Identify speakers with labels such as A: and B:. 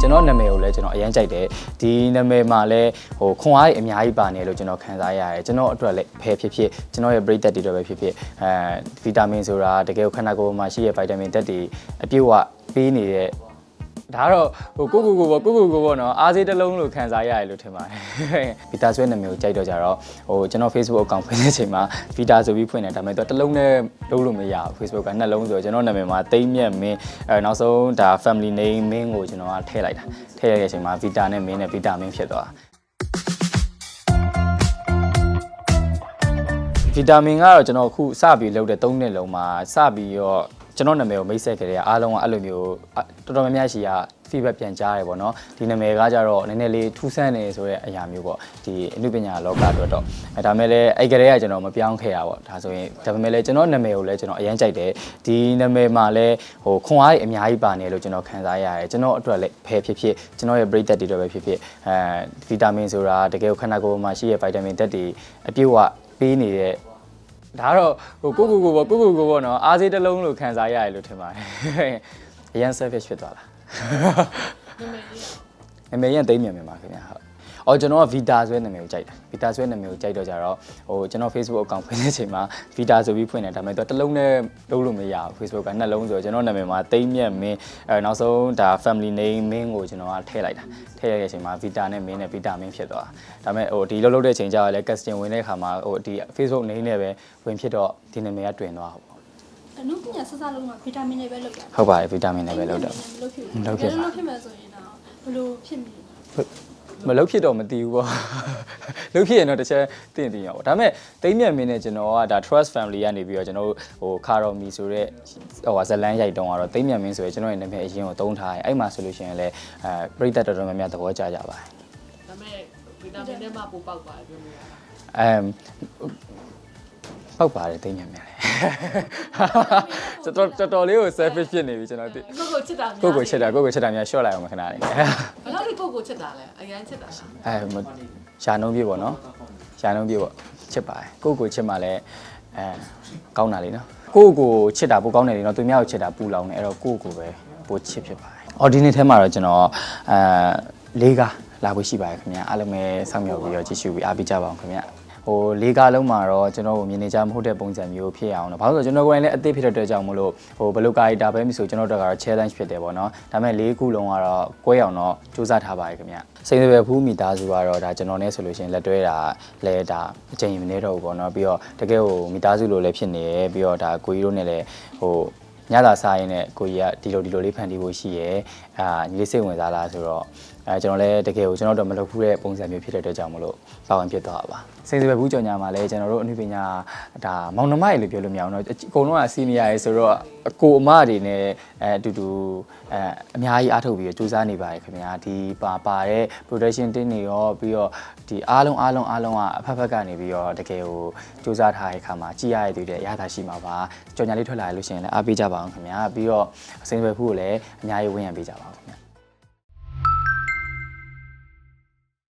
A: ကျွန်တော်နာမည်ကိုလည်းကျွန်တော်အရင်ကြိုက်တယ်ဒီနာမည်မှာလည်းဟိုခွန်အားကြီးအများကြီးပါနေလို့ကျွန်တော်ခံစားရတယ်ကျွန်တော်အတွက်လည်းဖဲဖြစ်ဖြစ်ကျွန်တော်ရဲ့ပရိသတ်တွေအတွက်ပဲဖြစ်ဖြစ်အဲဗီတာမင်ဆိုတာတကယ်ကိုခန္ဓာကိုယ်မှာရှိတဲ့ဗီတာမင်ဓာတ်တွေအပြည့်အဝပေးနေတဲ့ ဒါကတော့ဟိုကိုကိုကိုပေါ့ကိုကိုကိုပေါ့နော်အားစေးတစ်လုံးလို့ခံစားရတယ်လို့ထင်ပါတယ်ဗီတာဆွဲနာမည်ကိုကြိုက်တော့ကြတော့ဟိုကျွန်တော် Facebook account ဖွင့်တဲ့အချိန်မှာဗီတာဆိုပြီးဖွင့်တယ်ဒါပေမဲ့တော့တစ်လုံးနဲ့လုံးလို့မရဘူး Facebook ကနှလုံးဆိုတော့ကျွန်တော်နာမည်မှာတိမ့်မြတ်မင်းအဲနောက်ဆုံးဒါ family name မင်းကိုကျွန်တော်ကထည့်လိုက်တာထည့်ရတဲ့အချိန်မှာဗီတာနဲ့မင်းနဲ့ဗီတာမင်းဖြစ်သွားတာဗီတာမင်ကတော့ကျွန်တော်အခုစပြီးလုပ်တဲ့၃နှစ်လုံးမှာစပြီးတော့ ကျွန်တော်နာမည်ကိုမိတ်ဆက်ကြတဲ့အားလုံးကအဲ့လိုမျိုးအတော်တော်များများရှိရ feedback ပြန်ကြားတယ်ပေါ့နော်ဒီနာမည်ကကြတော့နည်းနည်းလေးထူးဆန်းနေဆိုတဲ့အရာမျိုးပေါ့ဒီအနုပညာလောကအတွက်တော့အဲဒါမဲ့လည်းအဲ့ကလေးကကျွန်တော်မပြောင်းခဲ့ရပါတော့ဒါဆိုရင်ဒါပေမဲ့လည်းကျွန်တော်နာမည်ကိုလည်းကျွန်တော်အရင်ကြိုက်တယ်ဒီနာမည်မှာလည်းဟိုခွန်အားကြီးအများကြီးပါနေလို့ကျွန်တော်ခံစားရတယ်ကျွန်တော်အတွက်လည်းဖဲဖြစ်ဖြစ်ကျွန်တော်ရဲ့ပရိသတ်တွေအတွက်ပဲဖြစ်ဖြစ်အဲဗီတာမင်ဆိုတာတကယ်ကိုခန္ဓာကိုယ်မှာရှိတဲ့ဗီတာမင်ဓာတ်တွေအပြည့်အဝပေးနေတဲ့ ဒါကတော့ဟိုကိုကိုကိုပေါ့ကိုကိုကိုပေါ့နော်အားစေးတစ်လုံးလို့ခံစားရတယ်လို့ထင်ပါတယ်အရန် selfish ဖြစ်သွားလားနာမည်ရန်သိမ့်မြန်မြန်ပါခင်ဗျာဟုတ် အော်ကျွန်တော်က Vita ဆွဲနာမည်ကိုကြိုက်တာ Vita ဆွဲနာမည်ကိုကြိုက်တော့ကြတော့ဟိုကျွန်တော် Facebook account ဖွင့်တဲ့အချိန်မှာ Vita ဆိုပြီးဖွင့်တယ်ဒါပေမဲ့တော့တစ်လုံးနဲ့လုံးလို့မရဘူး Facebook ကနှလုံးဆိုတော့ကျွန်တော်နာမည်မှာသိမ့်မြတ်မင်းအဲနောက်ဆုံးဒါ family name မင်းကိုကျွန်တော်ကထည့်လိုက်တာထည့်ရတဲ့အချိန်မှာ Vita နဲ့မင်းနဲ့ Vita မင်းဖြစ်သွားတာဒါပေမဲ့ဟိုဒီလုံးလုံးတဲ့အချိန်ကျတော့လည်း casting ဝင်တဲ့အခါမှာဟိုဒီ Facebook name နဲ့ပဲဝင်ဖြစ်တော့ဒီနာမည်ကတွင်သွားဟုတ်
B: အနုပညာဆက်ဆက်လုံးကဗီတာမင်တွေပဲလောက်တာ
A: ဟုတ်ပါတယ်ဗီတာမင်နဲ့ပဲလောက်တော့
B: မလုပ်ဖြစ်ဘူး
A: မလုပ်ဖြစ်ပါ
B: လုပ်ဖြစ်မယ်ဆိုရင်တော့ဘယ်လိုဖြစ်မလဲ
A: မလုတ်ဖြစ်တော့မတီးဘူးပေါ့လုတ်ဖြစ်ရင်တော့တစ်ချက်တင့်တည်ရပါဒါပေမဲ့တိမ့်မြတ်မင်းနဲ့ကျွန်တော်ကဒါ trust family ကနေပြီးတော့ကျွန်တော်တို့ဟိုခါတော်မီဆိုတဲ့ဟိုဇလန်းရိုက်တုံးကတော့တိမ့်မြတ်မင်းဆိုရယ်ကျွန်တော်ရဲ့နာမည်အရင်ကိုတုံးထားရင်အဲ့မှာဆိုလို့ရှိရင်လည်းအဲပြိတ္တတော်တော်များများသဘောကျကြပါတယ်
C: ဒါပေမဲ့ဗီတာမင်နဲ့မှပိုပေါက်ပါတယ်ပြောလို့ရတယ်
A: အမ်ပောက်ပါတယ်တိမ့်မြတ်မင်းလေ တော်တော်တော်တော်လေးကို selfish ဖြစ်နေပြီကျွန်တော်သိ
C: ကိုကိုချစ်တာများ
A: ကိုယ့်ကိုချစ်တာကိုယ့်ကိုချစ်တာများ short လိုက်အောင်မခဏလေး
C: ဘယ်လောက်ထိကိုကိုချစ်တာလဲအရန်ချစ်တာလား
A: အဲမရှာနှုံးပြပေါ့နော်ရှာနှုံးပြပေါ့ချစ်ပါတယ်ကိုယ့်ကိုချစ်မှလည်းအဲကောင်းတာလေနော်ကိုယ့်ကိုချစ်တာပိုကောင်းတယ်လေနော်သူများကိုချစ်တာပူလောင်တယ်အဲ့တော့ကိုယ့်ကိုပဲပိုချစ်ဖြစ်ပါတယ်အော်ဒီနေ့ထဲမှာတော့ကျွန်တော်အဲလေးကားလာဖို့ရှိပါတယ်ခင်ဗျာအားလုံးပဲစောင့်မျှော်ပြီးတော့ကြည့်ရှုပြီးအားပေးကြပါအောင်ခင်ဗျာ ဟိုလေးကားလုံးမှာတော့ကျွန်တော်ကိုမြင်နေကြမဟုတ်တဲ့ပုံစံမျိုးဖြစ်အောင်တော့ဘာလို့လဲဆိုတော့ကျွန်တော်ကိုယ်တိုင်လည်းအသစ်ဖြစ်တဲ့အတွက်ကြောင့်မလို့ဟိုဘယ်လိုကာရီတာပဲမဆိုကျွန်တော်တို့ကတော့ challenge ဖြစ်တယ်ပေါ့နော်ဒါပေမဲ့လေးခုလုံးကတော့ကိုယ်အောင်တော့စူးစမ်းထားပါတယ်ခင်ဗျစိန်စပယ်ဖူးမိသားစုကတော့ဒါကျွန်တော်နဲ့ဆိုလို့ရှိရင်လက်တွဲတာလဲဒါအချိန်မနေတော့ဘူးပေါ့နော်ပြီးတော့တကယ်ဟိုမိသားစုလိုလည်းဖြစ်နေရယ်ပြီးတော့ဒါကိုကြီးတို့နဲ့လည်းဟိုညသာစားရင်လည်းကိုကြီးကဒီလိုဒီလိုလေးဖန်တီးဖို့ရှိရယ်အာညီလေးစိတ်ဝင်စားလားဆိုတော့ အဲကျွန်တော်လည်းတကယ်ကိုကျွန်တော်တို့မလုပ်ဘူးတဲ့ပုံစံမျိုးဖြစ်တဲ့အတွက်ကြောင့်မလို့ပါဝင်ဖြစ်သွားတာပါစိန်စပယ်ဖူးကြော်ညာမှာလည်းကျွန်တော်တို့အနုပညာဒါမောင်နှမရေလို့ပြောလို့မရအောင်တော့အကုန်လုံးကစီနီယာရေဆိုတော့အကိုအမတွေနဲ့အဲအတူတူအဲအများကြီးအားထုတ်ပြီးတော့စူးစမ်းနေပါတယ်ခင်ဗျာဒီပါပါတဲ့ production team တွေရောပြီးတော့ဒီအားလုံးအားလုံးအားလုံးကအဖက်ဖက်ကနေပြီးတော့တကယ်ကိုစူးစမ်းထားတဲ့အခါမှာကြည်ရရတဲ့အရသာရှိမှာပါကြော်ညာလေးထွက်လာရလို့ရှိရင်လည်းအားပေးကြပါအောင်ခင်ဗျာပြီးတော့စိန်စပယ်ဖူးကိုလည်းအများကြီးဝန်းရံပေးကြပါအောင်ခင်ဗျာ